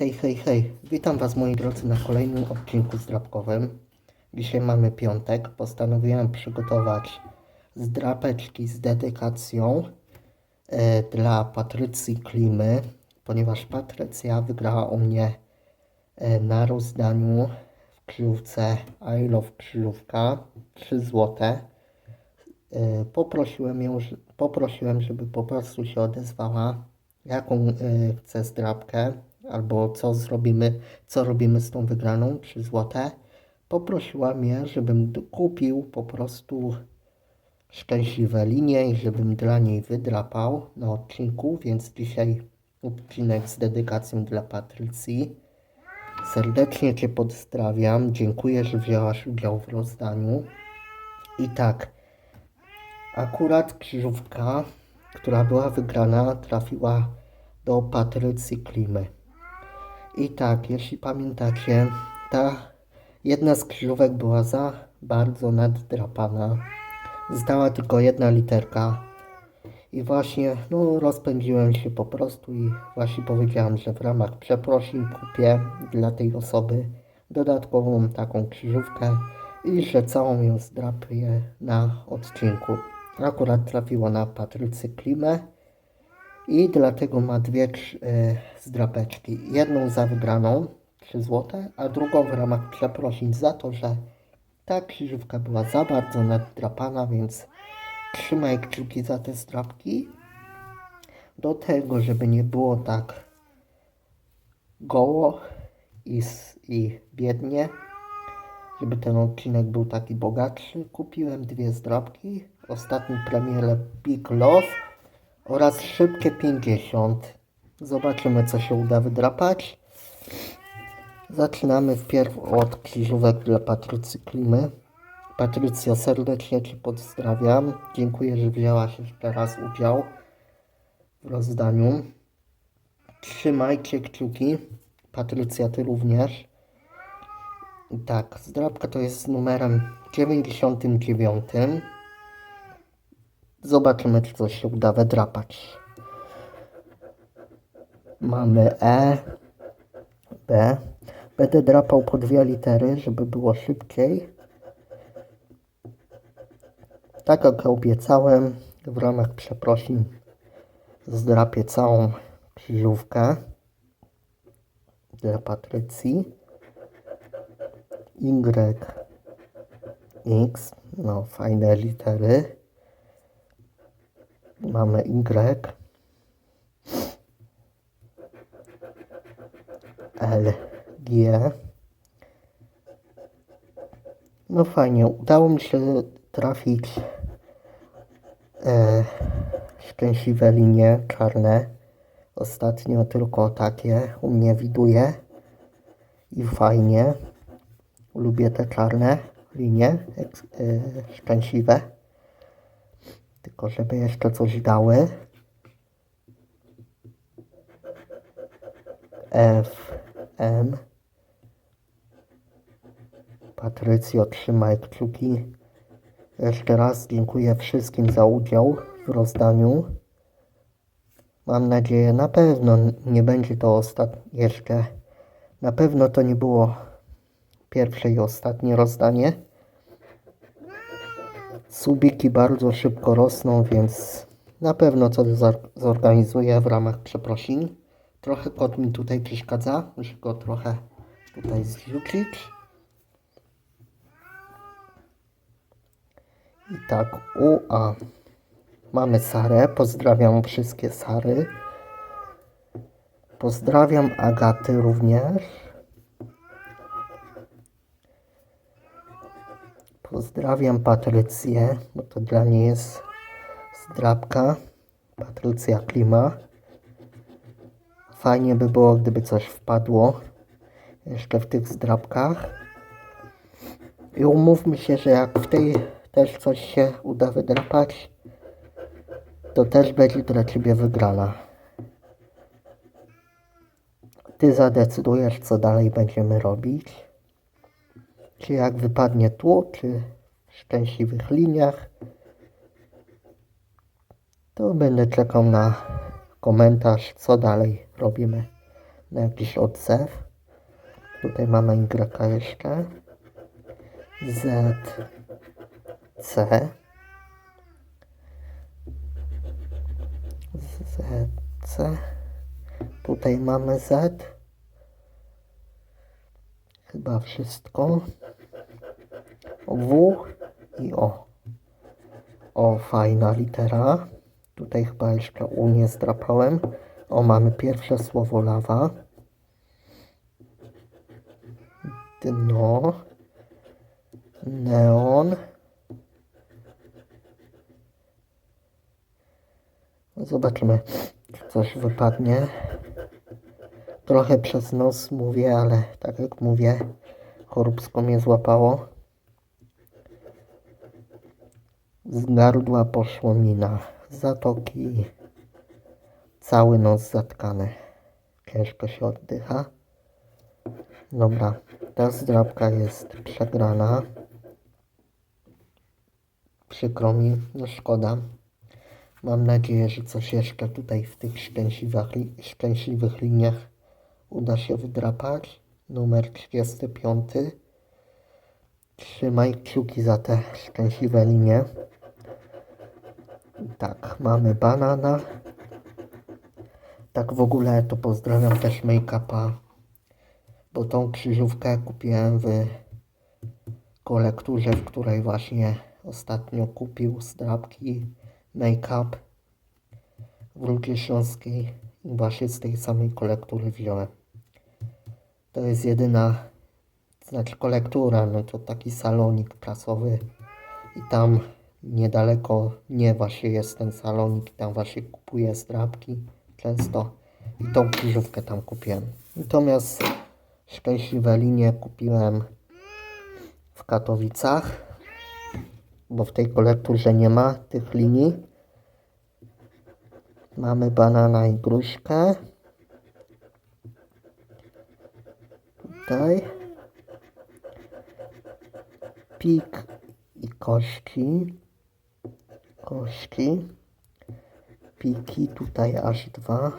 Hej, hej, hej. Witam Was moi drodzy na kolejnym odcinku zdrabkowym. Dzisiaj mamy piątek. Postanowiłem przygotować zdrapeczki z dedykacją e, dla Patrycji Klimy, ponieważ Patrycja wygrała u mnie e, na rozdaniu w krzyżówce I Love Krzyżówka 3 złote. E, Poprosiłem ją, poprosiłem, żeby po prostu się odezwała, jaką chce zdrabkę, albo co zrobimy, co robimy z tą wygraną, 3 złote. Poprosiła mnie, żebym kupił po prostu szczęśliwe linie i żebym dla niej wydrapał na odcinku, więc dzisiaj odcinek z dedykacją dla Patrycji. Serdecznie Cię pozdrawiam. Dziękuję, że wzięłaś udział w rozdaniu. I tak, Akurat krzyżówka, która była wygrana, trafiła do Patrycji Klimy. I tak, jeśli pamiętacie, ta jedna z krzyżówek była za bardzo naddrapana. Zdała tylko jedna literka. I właśnie, no, rozpędziłem się po prostu i właśnie powiedziałem, że w ramach przeprosin kupię dla tej osoby dodatkową taką krzyżówkę i że całą ją zdrapię na odcinku. Akurat trafiło na Patrycję Klimę i dlatego ma dwie e, zdrapeczki. Jedną za wygraną 3 złote, a drugą w ramach przeprosin za to, że ta krzyżówka była za bardzo naddrapana, więc trzymaj kciuki za te zdrapki. Do tego, żeby nie było tak goło i, i biednie, żeby ten odcinek był taki bogatszy, kupiłem dwie zdrabki, ostatni premierę Big Love oraz Szybkie 50. Zobaczymy, co się uda wydrapać. Zaczynamy wpierw od krzyżówek dla Patrycji Klimy. Patrycja, serdecznie Cię pozdrawiam. Dziękuję, że wzięłaś jeszcze raz udział w rozdaniu. Trzymajcie kciuki. Patrycja, Ty również. Tak, zdrabka to jest z numerem 99. Zobaczymy, czy coś się uda wydrapać. Mamy E, B. Będę drapał po dwie litery, żeby było szybciej. Tak jak obiecałem, w ramach przeprosin zdrapię całą krzyżówkę dla Patrycji. Y, X, no fajne litery. Mamy Y, L, G. No fajnie, udało mi się trafić e, szczęśliwe linie czarne. Ostatnio tylko takie u mnie widuje i fajnie. Lubię te czarne linie e, szczęśliwe. Tylko żeby jeszcze coś dały. F, M. Patrycjo, trzymaj kciuki. Jeszcze raz dziękuję wszystkim za udział w rozdaniu. Mam nadzieję, na pewno nie będzie to ostatnie jeszcze. Na pewno to nie było pierwsze i ostatnie rozdanie. Subiki bardzo szybko rosną, więc na pewno coś zor- zorganizuję w ramach przeprosin. Trochę kot mi tutaj przeszkadza, muszę go trochę tutaj zrzucić. I tak, u, a mamy Sarę, pozdrawiam wszystkie Sary. Pozdrawiam Agaty również. Pozdrawiam Patrycję, bo to dla niej jest zdrabka. Patrycja Klima. Fajnie by było, gdyby coś wpadło jeszcze w tych zdrabkach. I umówmy się, że jak w tej też coś się uda wydrapać, to też będzie dla Ciebie wygrana. Ty zadecydujesz, co dalej będziemy robić. Czy jak wypadnie tło, czy w szczęśliwych liniach. To będę czekał na komentarz, co dalej robimy. na jakiś odzew. Tutaj mamy Y jeszcze. Z, C. Z, C. Tutaj mamy Z. Chyba wszystko. W i O. O, fajna litera. Tutaj chyba jeszcze U nie zdrapałem. O, mamy pierwsze słowo lawa. Dno. Neon. Zobaczymy, czy coś wypadnie. Trochę przez nos mówię, ale tak jak mówię, choróbsko mnie złapało. Z gardła poszło mi na zatoki. Cały nos zatkany. Ciężko się oddycha. Dobra, ta zdrabka jest przegrana. Przykro mi, no szkoda. Mam nadzieję, że coś jeszcze tutaj w tych szczęśliwych, li- szczęśliwych liniach uda się wydrapać. Numer 35. Trzymaj kciuki za te szczęśliwe linie. Tak, mamy banana. Tak w ogóle to pozdrawiam też make-upa, bo tą krzyżówkę kupiłem w kolekturze, w której właśnie ostatnio kupił zdrabki make-up w Rudzie Śląskiej i właśnie z tej samej kolektury wziąłem. To jest jedyna, znaczy kolektura, no to taki salonik prasowy i tam niedaleko mnie właśnie jest ten salonik i tam właśnie kupuję zdrabki często i tą krzyżówkę tam kupiłem. Natomiast szczęśliwe linie kupiłem w Katowicach, bo w tej kolekturze nie ma tych linii. Mamy banana i gruszkę. Tutaj. Pik i kości. Kości. Piki tutaj aż dwa.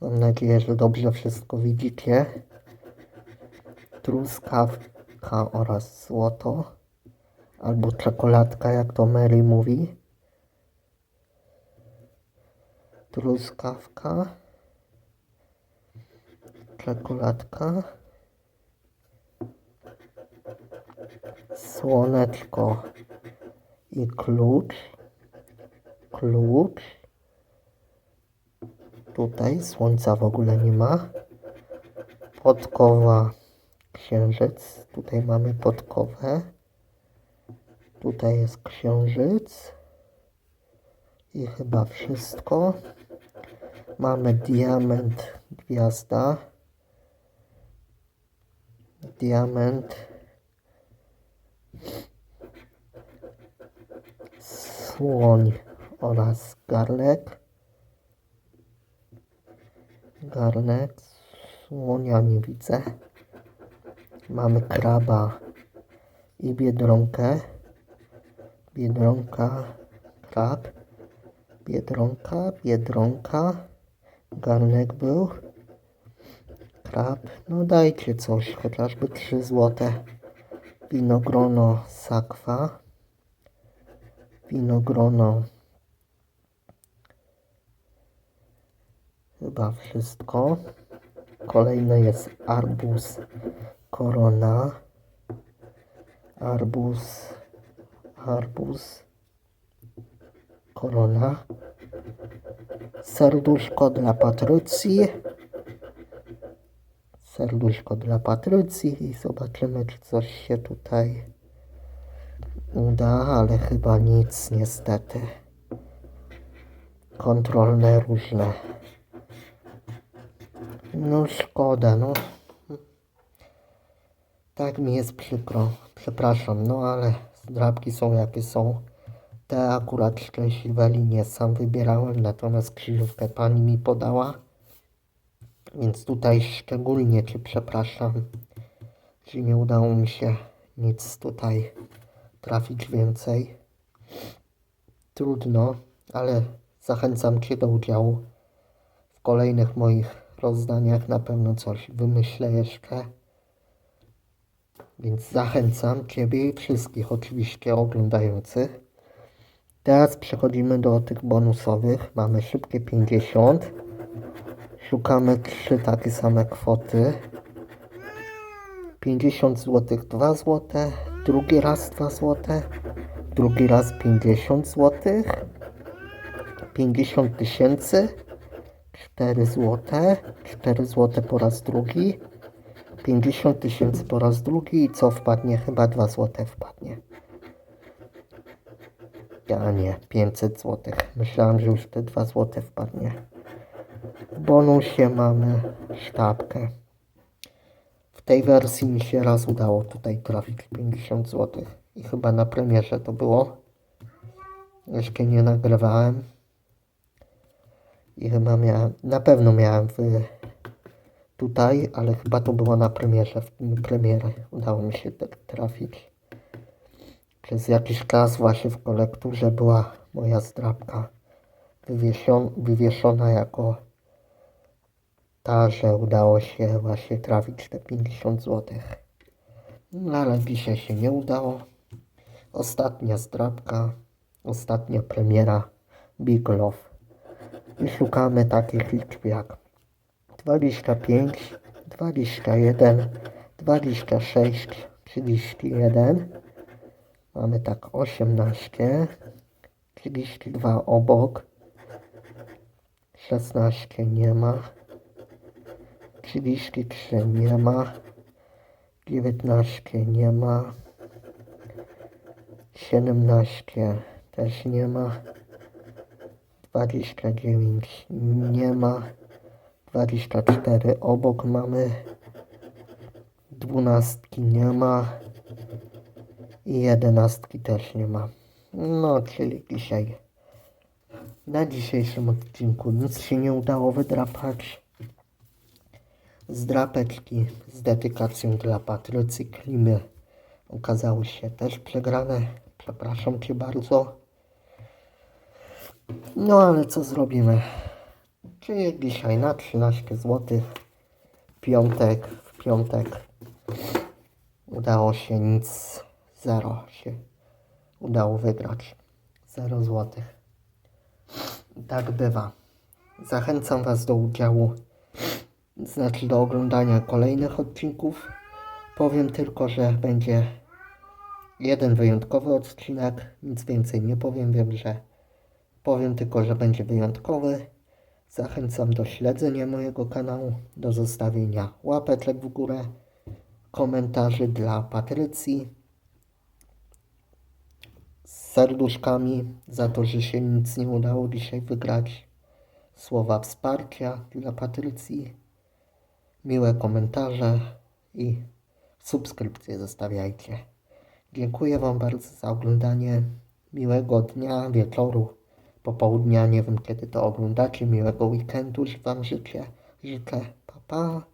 Mam nadzieję, że dobrze wszystko widzicie. Truskawka oraz złoto. Albo czekoladka, jak to Mary mówi. Truskawka. Czekoladka. Słoneczko i klucz. Klucz. Tutaj słońca w ogóle nie ma. Podkowa księżyc. Tutaj mamy podkowę. Tutaj jest księżyc. I chyba wszystko. Mamy diament, gwiazda. Diament. Słoń oraz garnek. Garnek. Słonia nie widzę. Mamy kraba i biedronkę. Biedronka, krab. Biedronka, biedronka. Garnek był. Krab. No dajcie coś, chociażby 3 złote. Winogrono sakwa. Winogrono. Chyba wszystko. Kolejny jest arbuz korona. Arbuz. Arbuz. Korona. Serduszko dla Patrycji. Serduszko dla Patrycji i zobaczymy, czy coś się tutaj uda, ale chyba nic niestety. Kontrolne różne. No szkoda, no. Tak mi jest przykro. Przepraszam, no ale zdrabki są jakie są. Te akurat szczęśliwe linie sam wybierałem, natomiast krzyżówkę pani mi podała. Więc tutaj szczególnie Cię przepraszam, że nie udało mi się nic tutaj trafić więcej. Trudno, ale Zachęcam Cię do udziału w kolejnych moich rozdaniach. Na pewno coś wymyślę jeszcze. Więc zachęcam Ciebie i wszystkich oczywiście oglądających. Teraz przechodzimy do tych bonusowych. Mamy szybkie 50. Szukamy trzy takie same kwoty. 50 zł 2 zł, drugi raz 2 zł, drugi raz 50 zł, 50 tysięcy, 4 zł, 4 zł po raz drugi, 50 tysięcy po raz drugi i co wpadnie? Chyba 2 zł wpadnie. Ja nie, 500 zł. Myślałem, że już te 2 zł wpadnie. W bonusie mamy sztabkę. W tej wersji mi się raz udało tutaj trafić 50 zł. I chyba na premierze to było. Jeszcze nie nagrywałem. I chyba miałem, na pewno miałem w, tutaj, ale chyba to było na premierze, w dniu premiery. Udało mi się tak trafić. Przez jakiś czas właśnie w kolekturze była moja zdrabka wywiesion, wywieszona jako ta, że udało się właśnie trafić te 50 zł. No ale dzisiaj się nie udało. Ostatnia zdrabka, ostatnia premiera Big Love. I szukamy takich liczb jak 25, 21, 26, 31. Mamy tak 18, 32 obok, 16 nie ma. 33 nie ma. 19 nie ma. 17 też nie ma. 29 nie ma. 24 obok mamy. Dwunastki nie ma. I jedenastki też nie ma. No, czyli dzisiaj. Na dzisiejszym odcinku nic się nie udało wydrapać z drapeczki z dedykacją dla Patrycji Klimy okazały się też przegrane. Przepraszam Cię bardzo. No ale co zrobimy? Czyli dzisiaj na 13 zł. Piątek, w piątek udało się nic, zero się udało wygrać. 0 zł. Tak bywa. Zachęcam Was do udziału znaczy do oglądania kolejnych odcinków. Powiem tylko, że będzie jeden wyjątkowy odcinek, nic więcej nie powiem, wiem, że powiem tylko, że będzie wyjątkowy. Zachęcam do śledzenia mojego kanału, do zostawienia łapeczek w górę, komentarzy dla Patrycji z serduszkami za to, że się nic nie udało dzisiaj wygrać. Słowa wsparcia dla Patrycji miłe komentarze i subskrypcje zostawiajcie. Dziękuję Wam bardzo za oglądanie. Miłego dnia, wieczoru, popołudnia. Nie wiem kiedy to oglądacie. Miłego weekendu Wam życzę. Życzę. Pa, pa.